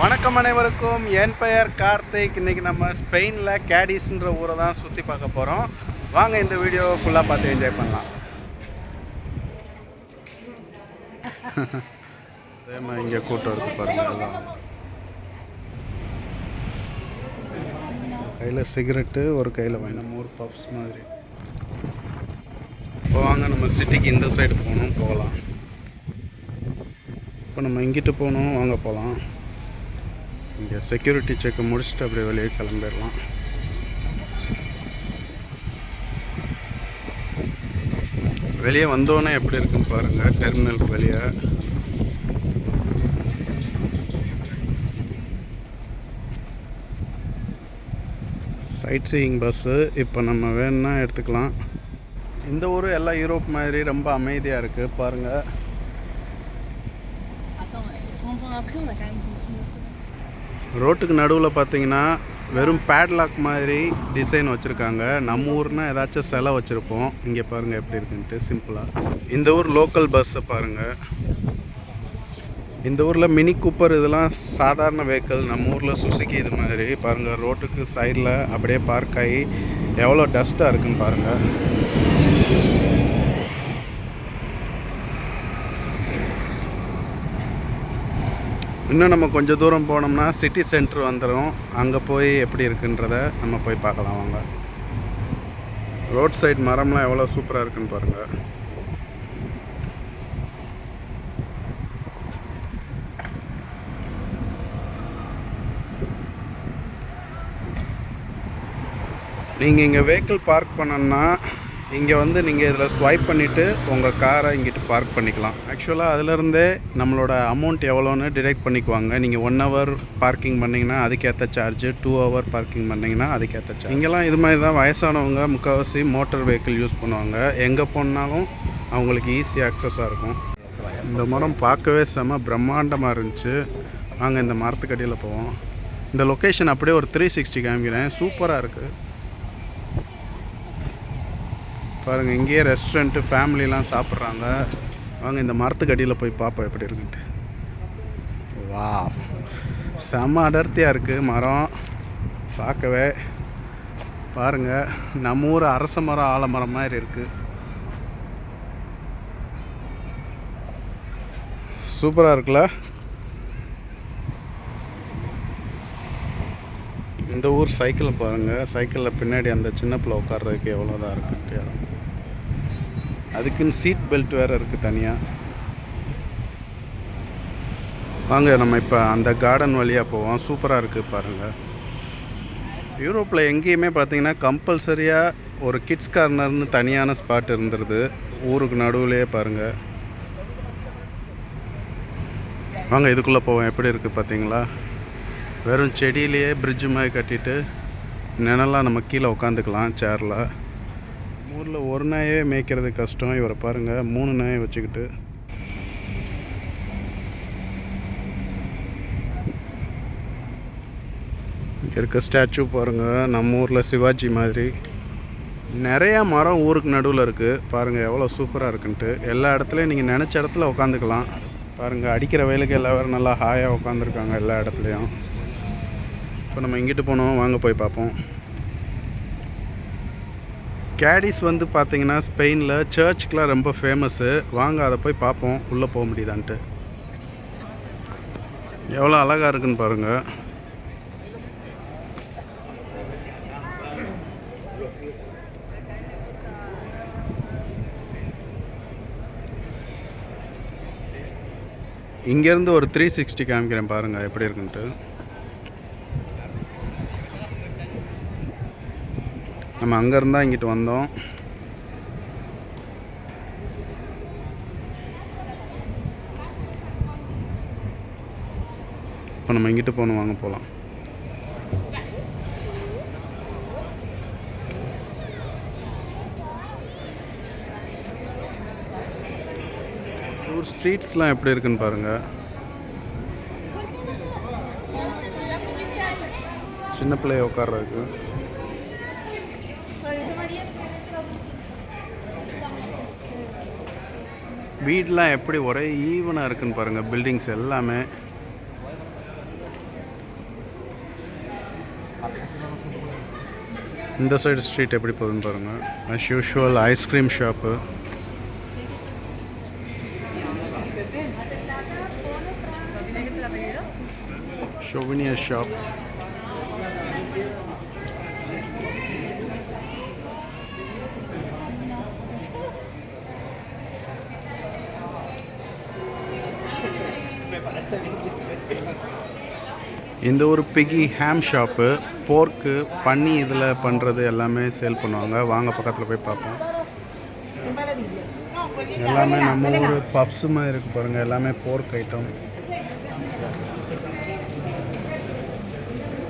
வணக்கம் அனைவருக்கும். என் பெயர் கார்த்திக். இன்னைக்கு நம்ம ஸ்பெயினில் கேடிஸ்ன்ற ஊரை தான் சுற்றி பார்க்க போகிறோம் வாங்க இந்த வீடியோ ஃபுல்லாக பார்த்து என்ஜாய் பண்ணலாம். அதே மாதிரி இங்கே கூட்டம் இருக்கு பாருங்கள் எல்லாம். கையில் சிகரெட்டு ஒரு கையில் வைனம் மோர் பப்ஸ் மாதிரி. இப்போ வாங்க நம்ம சிட்டிக்கு இந்த சைடு போகணும் போகலாம். இப்போ நம்ம இங்கிட்டு போகணும் வாங்க போகலாம். இங்கே செக்யூரிட்டி செக் முடிச்சுட்டு அப்படியே வெளியே கிளம்பிடலாம். வெளியே வந்தோடனே எப்படி இருக்குன்னு பாருங்கள் டெர்மினலுக்கு வெளியே சைட் சீயிங் பஸ்ஸு இப்போ நம்ம வேணும்னா எடுத்துக்கலாம். இந்த ஊர் எல்லாம் யூரோப் மாதிரி ரொம்ப அமைதியாக இருக்குது பாருங்கள் ரோட்டுக்கு நடுவில் பார்த்தீங்கன்னா வெறும் பேட்லாக் மாதிரி டிசைன் வச்சுருக்காங்க. நம்ம ஊர்னால் ஏதாச்சும் செலை வச்சுருப்போம். இங்கே பாருங்கள் எப்படி இருக்குன்ட்டு சிம்பிளாக இந்த ஊர் லோக்கல் பஸ்ஸை பாருங்கள் இந்த ஊரில் மினி கூப்பர் இதெல்லாம் சாதாரண வெஹிக்கிள் நம்ம ஊரில் சுசுக்கி இது மாதிரி. பாருங்கள் ரோட்டுக்கு சைடில் அப்படியே பார்க் ஆகி எவ்வளோ டஸ்ட்டாக இருக்குன்னு பாருங்கள் இன்னும் நம்ம கொஞ்சம் தூரம் போனோம்னா சிட்டி சென்டர் வந்துடும் அங்கே போய் எப்படி இருக்குன்றத நம்ம போய் பார்க்கலாம் வாங்க. ரோட் சைடு மரம்லாம் எவ்வளோ சூப்பராக இருக்குன்னு பாருங்கள் நீங்கள் இங்கே வெஹிக்கிள் பார்க் பண்ணணுன்னா இங்கே வந்து நீங்கள் இதில் ஸ்வைப் பண்ணிவிட்டு உங்கள் காரை இங்கிட்டு பார்க் பண்ணிக்கலாம். ஆக்சுவலாக அதுலேருந்தே நம்மளோட அமௌண்ட் எவ்வளோன்னு டிடெக்ட் பண்ணிக்குவாங்க. நீங்கள் ஒன் ஹவர் பார்க்கிங் பண்ணிங்கன்னா அதுக்கேற்ற சார்ஜு டூ ஹவர் பார்க்கிங் பண்ணிங்கன்னா அதுக்கேற்ற சார்ஜ் இங்கெல்லாம் இது மாதிரி தான் வயசானவங்க முக்கால்வாசி மோட்டார் வெஹிக்கிள் யூஸ் பண்ணுவாங்க. எங்கே போனாலும் அவங்களுக்கு ஈஸி ஆக்சஸாக இருக்கும். இந்த மரம் பார்க்கவே செம பிரம்மாண்டமாக இருந்துச்சு. நாங்கள் இந்த மரத்துக்கடியில் போவோம். இந்த லொக்கேஷன் அப்படியே ஒரு த்ரீ சிக்ஸ்டி காமிக்கிறேன். சூப்பராக இருக்குது பாருங்கள் இங்கேயே ரெஸ்டாரண்ட்டு ஃபேமிலிலாம் சாப்பிட்றாங்க. வாங்க இந்த மரத்துக்கு அடியில் போய் பார்ப்போம் எப்படி இருக்குன்ட்டு. வா செம்ம அடர்த்தியாக இருக்குது மரம். பார்க்கவே. பாருங்கள் நம்ம ஊர் அரச மரம் ஆலமரம் மாதிரி இருக்குது சூப்பராக இருக்குல்ல? இந்த ஊர் சைக்கிளை பாருங்கள் சைக்கிளில் பின்னாடி அந்த சின்ன பிள்ளை உட்கார்றதுக்கு எவ்வளோதான் இருக்குன்ட்டு. அதுக்குன்னு சீட் பெல்ட் வேறு இருக்குது தனியாக வாங்க நம்ம இப்போ அந்த கார்டன் வழியாக போவோம். சூப்பராக இருக்குது பாருங்கள் யூரோப்பில் எங்கேயுமே பார்த்தீங்கன்னா கம்பல்சரியாக ஒரு கிட்ஸ் கார்னர்னு தனியான ஸ்பாட் இருந்துருது. ஊருக்கு நடுவுலையே பாருங்கள் வாங்க இதுக்குள்ளே போவோம். எப்படி இருக்குது பார்த்தீங்களா வெறும் செடியிலேயே பிரிட்ஜு மாதிரி கட்டிட்டு நினலாம் நம்ம கீழே உட்காந்துக்கலாம் சேரில் ஊரில் ஒரு நாயே மேய்க்கிறது கஷ்டம். இவரை பாருங்கள் மூணு நாயை வச்சுக்கிட்டு. இங்கே இருக்க ஸ்டாச்சு பாருங்கள் நம்ம ஊரில் சிவாஜி மாதிரி. நிறையா மரம் ஊருக்கு நடுவில் இருக்குது பாருங்கள் எவ்வளோ சூப்பராக இருக்குன்ட்டு. எல்லா இடத்துலையும் நீங்கள் நினச்ச இடத்துல உட்காந்துக்கலாம் பாருங்கள் அடிக்கிற வயலுக்கு எல்லோரும் நல்லா ஹாயாக உட்காந்துருக்காங்க எல்லா இடத்துலையும். இப்போ நம்ம இங்கிட்டு போனோம் வாங்க போய் பார்ப்போம். கேடிஸ் வந்து பார்த்தீங்கன்னா ஸ்பெயினில் சர்ச்சுக்கெலாம் ரொம்ப ஃபேமஸ்ஸு வாங்க அதை போய் பார்ப்போம். உள்ளே போக முடியுதான்ட்டு. எவ்வளோ அழகாக இருக்குன்னு பாருங்கள் இங்கேருந்து ஒரு த்ரீ சிக்ஸ்டி காமிக்கிறேன் பாருங்கள் எப்படி இருக்குன்ட்டு. நம்ம அங்கேருந்தா இங்கிட்டு வந்தோம். இப்போ நம்ம இங்கிட்டு போகணும் வாங்க போகலாம். ஊர் ஸ்ட்ரீட்ஸ்லாம் எப்படி இருக்குன்னு பாருங்கள் சின்ன பிள்ளைய உட்கார்றதுக்கு. வீடெலாம் எப்படி ஒரே ஈவனாக இருக்குன்னு பாருங்க பில்டிங்ஸ் எல்லாமே. இந்த சைடு ஸ்ட்ரீட் எப்படி போகுதுன்னு பாருங்க. As usual ice cream shop souvenir shop இந்த ஒரு பிகி ஹேம் ஷாப்பு போர்க்கு பன்னி இதில் பண்ணுறது எல்லாமே சேல் பண்ணுவாங்க. வாங்க பக்கத்தில் போய் பார்ப்போம். எல்லாமே நம்ம ஊர் பப்ஸ் மாதிரி பாருங்கள் எல்லாமே போர்க் ஐட்டம்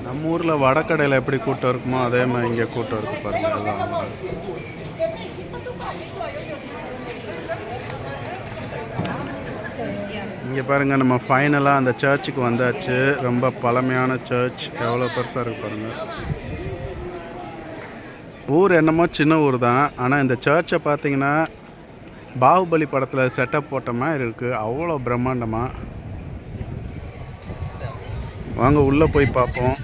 நம்ம ஊரில் வடக்கடையில் எப்படி கூட்டம் இருக்குமோ அதே மாதிரி இங்கே கூட்டம் இருக்கு பாருங்கள் எல்லாம் இங்கே பாருங்கள் நம்ம ஃபைனலாக அந்த சர்ச்சுக்கு வந்தாச்சு. ரொம்ப பழமையான சர்ச் எவ்வளோ பெருசாக இருக்கு பாருங்கள் ஊர் என்னமோ சின்ன ஊர் தான். ஆனால் இந்த சர்ச்சை பார்த்தீங்கன்னா பாகுபலி படத்தில் செட்டப் போட்ட மாதிரி இருக்குது அவ்வளோ பிரம்மாண்டமாக வாங்க உள்ளே போய் பார்ப்போம்.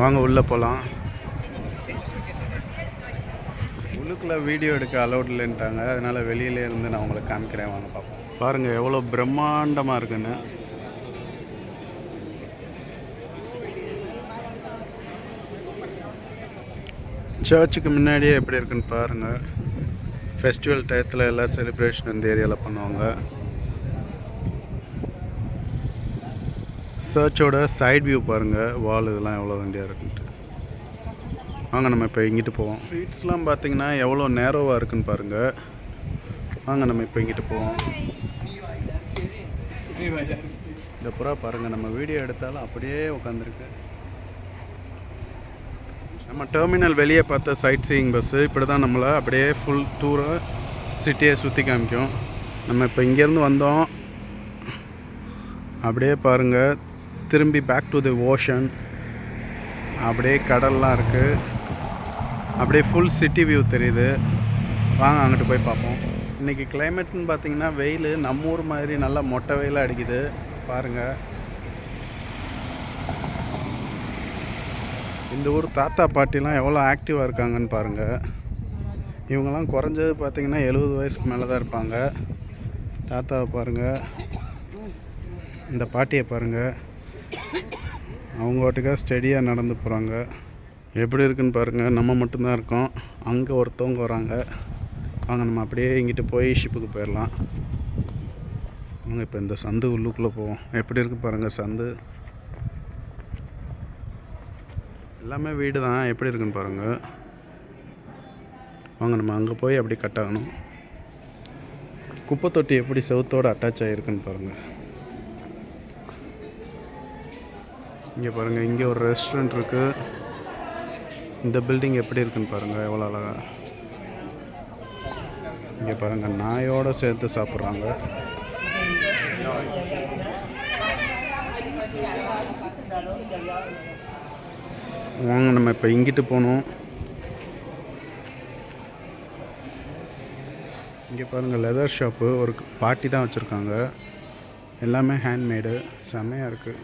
வாங்க உள்ளே போகலாம் உள்ளுக்குள்ளே வீடியோ எடுக்க அலௌட் இல்லைன்ட்டாங்க. அதனால் வெளியிலே இருந்து நான் உங்களுக்கு காமிக்கிறேன். வாங்க பார்ப்போம். பாருங்கள் எவ்வளோ பிரம்மாண்டமாக இருக்குன்னு. சர்ச்சுக்கு முன்னாடியே எப்படி இருக்குன்னு பாருங்கள் ஃபெஸ்டிவல் டயத்தில் எல்லாம் செலிப்ரேஷன் இந்த ஏரியாவில் பண்ணுவாங்க. சர்ச்சோட சைட் வியூ பாருங்கள் வால் இதெல்லாம் எவ்வளோ வண்டியாக இருக்குன்ட்டு. வாங்க நம்ம இப்போ இங்கிட்டு போவோம். ஸ்ட்ரீட்ஸ்லாம் பார்த்தீங்கன்னா எவ்வளோ நேரோவாக இருக்குன்னு பாருங்கள் வாங்க நம்ம இப்போ இங்கிட்டு போவோம். இந்த புறா பாருங்கள் நம்ம வீடியோ எடுத்தாலும் அப்படியே உட்காந்துருக்கு நம்ம டெர்மினல் வெளியே பார்த்த சைட் சீயிங் பஸ்ஸு இப்படி தான் நம்மளை அப்படியே ஃபுல் டூராக சிட்டியை சுற்றி காமிக்கும். நம்ம இப்போ இங்கேருந்து வந்தோம். அப்படியே பாருங்கள் திரும்பி பேக் டு தி ஓஷன் அப்படியே கடல்லாம் இருக்குது அப்படியே ஃபுல் சிட்டி வியூ தெரியுது. வாங்க அங்கிட்டு போய் பார்ப்போம். இன்றைக்கி கிளைமேட்னு பார்த்தீங்கன்னா வெயில் நம்ம ஊர் மாதிரி நல்லா மொட்டை வெயிலாக அடிக்குது. பாருங்கள் இந்த ஊர் தாத்தா பாட்டிலாம் எவ்வளோ ஆக்டிவாக இருக்காங்கன்னு பாருங்கள் இவங்கெல்லாம் குறைஞ்சது பார்த்திங்கன்னா எழுபது வயசுக்கு மேலே தான் இருப்பாங்க. தாத்தாவை பாருங்கள் இந்த பாட்டியை பாருங்கள் அவங்க வாட்டுக்காக ஸ்டெடியாக நடந்து போகிறாங்க எப்படி இருக்குன்னு பாருங்கள் நம்ம மட்டும்தான் இருக்கோம். அங்கே ஒருத்தவங்க வராங்க. வாங்க நம்ம அப்படியே இங்கிட்டு போய் ஷிப்புக்கு போயிடலாம். வாங்க இப்போ இந்த சந்து உள்ளுக்குள்ளே போவோம். எப்படி இருக்கு பாருங்கள் சந்து. எல்லாமே வீடு தான் எப்படி இருக்குன்னு பாருங்கள் வாங்க நம்ம அங்கே போய் அப்படி கட் ஆகணும். குப்பை தொட்டி எப்படி செவுத்தோடு அட்டாச் ஆகிருக்குன்னு பாருங்கள் இங்கே பாருங்கள் இங்கே ஒரு ரெஸ்டாரண்ட் இருக்குது இந்த பில்டிங் எப்படி இருக்குன்னு பாருங்கள் எவ்வளோ அழகா. இங்கே பாருங்கள் நாயோடு சேர்த்து சாப்பிட்றாங்க. வாங்க நம்ம இப்போ இங்கிட்டு போகணும் இங்கே பாருங்கள் லெதர் ஷாப்பு ஒரு பாட்டி தான் வச்சுருக்காங்க. எல்லாமே ஹேண்ட்மேடு செம்மையாக இருக்குது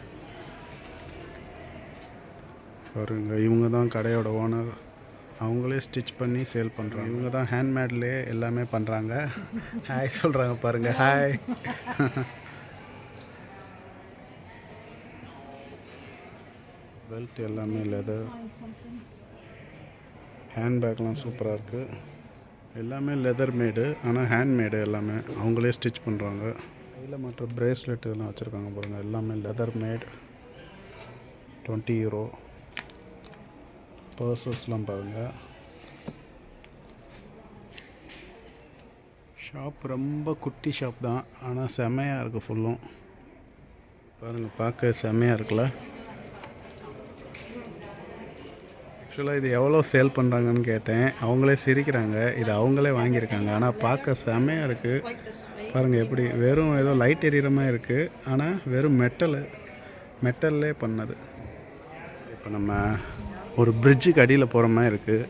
பாருங்க இவங்க தான் கடையோட ஓனர் அவங்களே ஸ்டிச் பண்ணி சேல் பண்ணுறாங்க இவங்க தான் ஹேண்ட்மேட்லேயே எல்லாமே பண்ணுறாங்க ஹாய் சொல்கிறாங்க பாருங்கள் ஹாய் பெல்ட் எல்லாமே லெதர் ஹேண்ட்பேக்லாம் சூப்பராக இருக்குது எல்லாமே லெதர் மேடு ஆனால் ஹேண்ட்மேடு எல்லாமே அவங்களே ஸ்டிச் பண்ணுறாங்க கையில் மற்ற பிரேஸ்லெட் இதெல்லாம் வச்சுருக்காங்க பாருங்கள் எல்லாமே லெதர் மேட் டுவெண்ட்டி யூரோ பர்சஸ்லாம் பாருங்கள் ஷாப் ரொம்ப குட்டி ஷாப் தான். ஆனால் செமையாக இருக்குது ஃபுல்லும் பாருங்கள் பார்க்க செமையாக இருக்குல்ல. ஆக்சுவலாக இது எவ்வளோ சேல் பண்ணுறாங்கன்னு கேட்டேன். அவங்களே சிரிக்கிறாங்க. இது அவங்களே வாங்கியிருக்காங்க. ஆனால் பார்க்க செமையாக இருக்குது பாருங்கள் எப்படி வெறும் ஏதோ லைட் எரியிற மாதிரி இருக்குது ஆனால் வெறும் மெட்டலு மெட்டல்லே பண்ணது. இப்போ நம்ம ஒரு பிரிட்ஜுக்கு அடியில் போகிற மாதிரி இருக்குது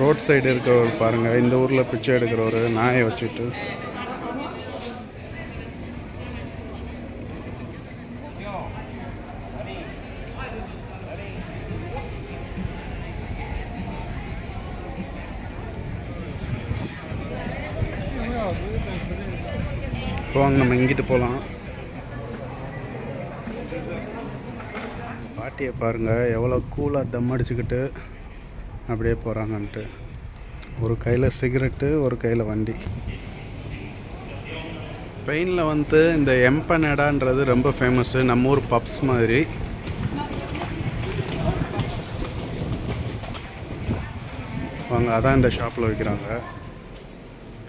ரோட் சைடு இருக்கிறவர் பாருங்கள் இந்த ஊரில் பிச்சை எடுக்கிறவர் நாயை வச்சுட்டு. வாங்க நம்ம இங்கிட்டு போகலாம் பாட்டியை பாருங்கள் எவ்வளோ கூலாக தம் அடிச்சுக்கிட்டு அப்படியே போகிறாங்கன்ட்டு ஒரு கையில் சிகரெட்டு ஒரு கையில் வண்டி. ஸ்பெயினில் வந்து இந்த எம்பனடான்றது ரொம்ப ஃபேமஸ்ஸு நம்ம ஊர் பப்ஸ் மாதிரி. வாங்க அதான் இந்த ஷாப்பில் வைக்கிறாங்க.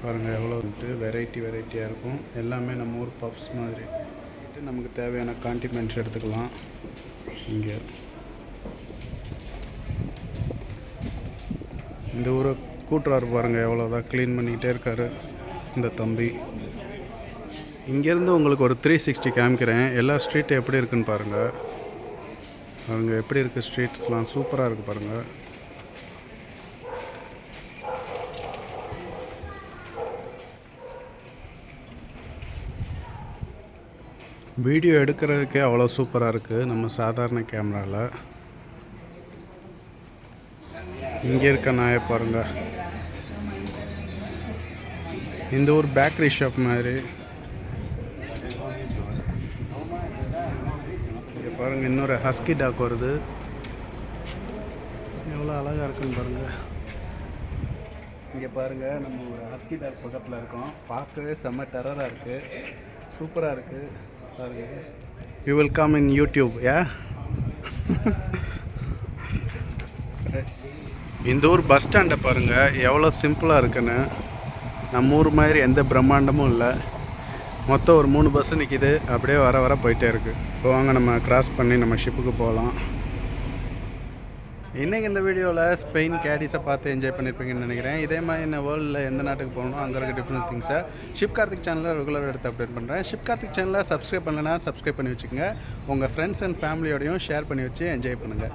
பாருங்கள் எவ்வளோ வந்துட்டு வெரைட்டி வெரைட்டியாக இருக்கும். எல்லாமே நம்ம ஊர் பப்ஸ் மாதிரி. நமக்கு தேவையான காண்டிமெண்ட்ஸ் எடுத்துக்கலாம். இங்கே இந்த ஊரை கூட்டுறாரு பாருங்கள் எவ்வளோதான் க்ளீன் பண்ணிக்கிட்டே இருக்காரு இந்த தம்பி. இங்கேருந்து உங்களுக்கு ஒரு த்ரீ சிக்ஸ்டி காமிக்கிறேன். எல்லா ஸ்ட்ரீட் எப்படி இருக்குன்னு பாருங்கள் பாருங்கள் எப்படி இருக்குது ஸ்ட்ரீட்ஸ்லாம் சூப்பராக இருக்குது பாருங்கள் வீடியோ எடுக்கிறதுக்கே அவ்வளோ சூப்பராக இருக்குது. நம்ம சாதாரண கேமராவில் இங்கே இருக்க நாயை பாருங்க. இந்த ஒரு பேக்கரி ஷாப் மாதிரி. இங்கே பாருங்கள் இன்னொரு ஹஸ்கி டாக் வருது. எவ்வளோ அழகாக இருக்குன்னு பாருங்கள் இங்கே பாருங்கள் நம்ம ஒரு ஹஸ்கி டாக் பக்கத்தில் இருக்கோம். பார்க்கவே செம்ம டெரராக இருக்குது சூப்பராக இருக்குது you will come in YouTube ஏ இந்த ஊர் பஸ் ஸ்டாண்டை பாருங்கள் எவ்வளோ சிம்பிளாக இருக்குன்னு. நம்ம ஊர் மாதிரி எந்த பிரம்மாண்டமும் இல்லை. மொத்தம் ஒரு மூணு பஸ்ஸு நிற்கிது அப்படியே வர வர போயிட்டே இருக்குது இப்போ வாங்க நம்ம கிராஸ் பண்ணி நம்ம ஷிப்புக்கு போகலாம். இன்றைக்கி இந்த வீடியோவில் ஸ்பெயின் கேடிஸை பார்த்து என்ஜாய் பண்ணியிருப்பீங்கன்னு நினைக்கிறேன். இதே மாதிரி என்ன வேர்ல்டில் எந்த நாட்டுக்கு போகணும் அங்கே இருக்க டிஃப்ரெண்ட் திங்ஸை ஷிப் கார்த்திக் சேனலில் ரெகுலராக எடுத்து அப்டேட் பண்ணுறேன் ஷிப் கார்த்திக் சேனலை சப்ஸ்கிரைப் பண்ணலைன்னா சப்ஸ்கிரைப் பண்ணி வச்சுக்கோங்க. உங்கள் ஃப்ரெண்ட்ஸ் அண்ட் ஃபேமிலியோடையும் ஷேர் பண்ணி வச்சு என்ஜாய் பண்ணுங்கள்